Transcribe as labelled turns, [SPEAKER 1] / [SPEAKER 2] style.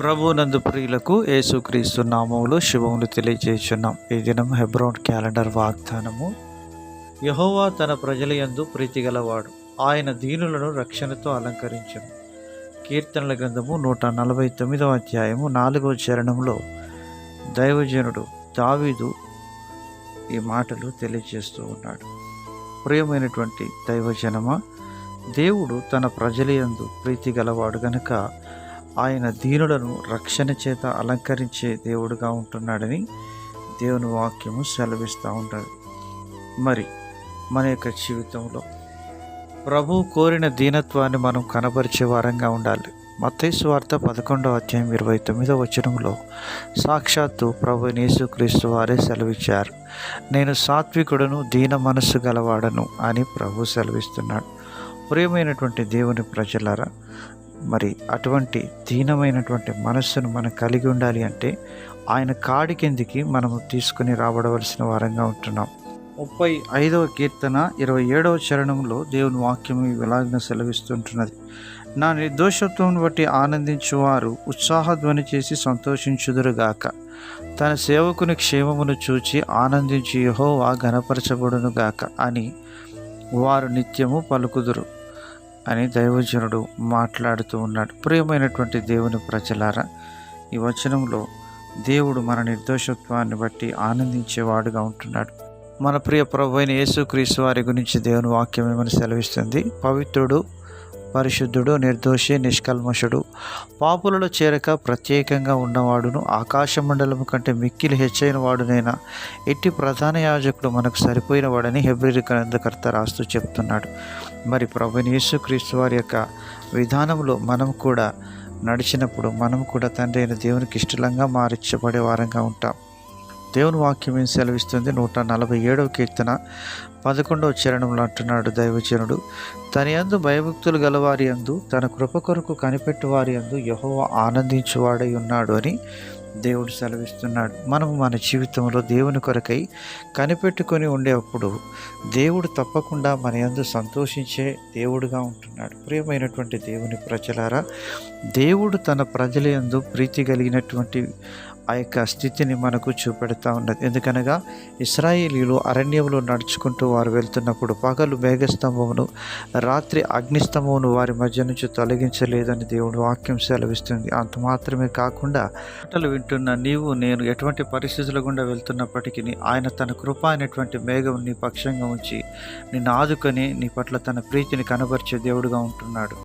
[SPEAKER 1] ప్రభు నందు ప్రియులకు యేసుక్రీస్తు నామములు శుభములు తెలియజేస్తున్నాం ఈ దినం హెబ్రోన్ క్యాలెండర్ వాగ్దానము. యహోవా తన ప్రజల యందు ప్రీతి గలవాడు ఆయన దీనులను రక్షణతో అలంకరించను. కీర్తనల గ్రంథము నూట నలభై తొమ్మిదవ అధ్యాయము నాలుగవ చరణంలో దైవజనుడు దావీదు ఈ మాటలు తెలియజేస్తూ ఉన్నాడు. ప్రియమైనటువంటి దైవజనమ దేవుడు తన ప్రజల యందు ప్రీతి గలవాడు గనక ఆయన దీనులను రక్షణ చేత అలంకరించే దేవుడుగా ఉంటున్నాడని దేవుని వాక్యము సెలవిస్తూ ఉంటుంది. మరి మన యొక్క జీవితంలో ప్రభు కోరిన దీనత్వాన్ని మనం కనబరిచే వారంగా ఉండాలి. మత్తైసు వార్త పదకొండవ అధ్యాయం ఇరవై తొమ్మిదవ వచనంలో సాక్షాత్తు ప్రభు యేసుక్రీస్తు వారే సెలవిచ్చారు. నేను సాత్వికుడను దీన మనస్సు గలవాడను అని ప్రభు సెలవిస్తున్నాడు. ప్రియమైనటువంటి దేవుని ప్రజలారా మరి అటువంటి దీనమైనటువంటి మనస్సును మనం కలిగి ఉండాలి అంటే ఆయన కాడి కిందికి మనము తీసుకుని రాబడవలసిన వారంగా ఉంటున్నాం. ముప్పై ఐదవ కీర్తన ఇరవై ఏడవ చరణంలో దేవుని వాక్యము విలాగ్న సెలవిస్తుంటున్నది. నా నిర్దోషత్వం బట్టి ఆనందించువారు ఉత్సాహధ్వని చేసి సంతోషించుదురుగాక. తన సేవకుని క్షేమమును చూచి ఆనందించి యహోవా గనపరచబడునుగాక అని వారు నిత్యము పలుకుదురు. అని దైవజనుడు మాట్లాడుతూ ఉన్నాడు. ప్రియమైనటువంటి దేవుని ప్రజలారా ఈ వచనంలో దేవుడు మన నిర్దోషత్వాన్ని బట్టి ఆనందించేవాడుగా ఉంటున్నాడు. మన ప్రియ ప్రభు అయిన యేసుక్రీస్తు వారి గురించి దేవుని వాక్యం ఏమని సెలవిస్తుంది? పవిత్రుడు పరిశుద్ధుడు నిర్దోషి నిష్కల్మషుడు పాపులలో చేరక ప్రత్యేకంగా ఉన్నవాడును ఆకాశ మండలం కంటే మిక్కిలి హెచ్చైన వాడునైనా ఎట్టి ప్రధాన యాజకుడు మనకు సరిపోయిన వాడని హెబ్రి గ్రంథకర్త రాస్తూ చెప్తున్నాడు. మరి ప్రభుని యేసుక్రీస్తు వారి యొక్క విధానంలో మనం కూడా నడిచినప్పుడు మనం కూడా తండ్రి అయిన దేవునికి ఇష్టలంగా మారించబడే వారంగా ఉంటాం. దేవుని వాక్యం ఏం సెలవిస్తుంది? నూట నలభై ఏడవ కీర్తన పదకొండవ చరణంలో అంటున్నాడు దైవజనుడు తన యందు భయభక్తులు గలవారి యందు తన కృప కొరకు కనిపెట్టు వారి యందు యహోవ ఆనందించువాడై ఉన్నాడు అని దేవుడు సెలవిస్తున్నాడు. మనము మన జీవితంలో దేవుని కొరకై కనిపెట్టుకొని ఉండేటప్పుడు దేవుడు తప్పకుండా మన యందు సంతోషించే దేవుడుగా ఉంటున్నాడు. ప్రియమైనటువంటి దేవుని ప్రజలారా దేవుడు తన ప్రజల యందు ప్రీతి కలిగినటువంటి ఆ యొక్క స్థితిని మనకు చూపెడతా ఉన్నది. ఎందుకనగా ఇస్రాయేలీలు అరణ్యంలో నడుచుకుంటూ వారు వెళ్తున్నప్పుడు పగలు మేఘస్తంభమును రాత్రి అగ్నిస్తంభమును వారి మధ్య నుంచి తొలగించలేదని దేవుడు వాక్యం సెలవిస్తుంది. అంత మాత్రమే కాకుండా మాటలు వింటున్న నీవు నేను ఎటువంటి పరిస్థితుల గుండా వెళ్తున్నప్పటికీ ఆయన తన కృప అయినటువంటి మేఘం నీ పక్షంగా ఉంచి నిన్ను ఆదుకొని నీ పట్ల తన ప్రీతిని కనబరిచే దేవుడుగా ఉంటున్నాడు.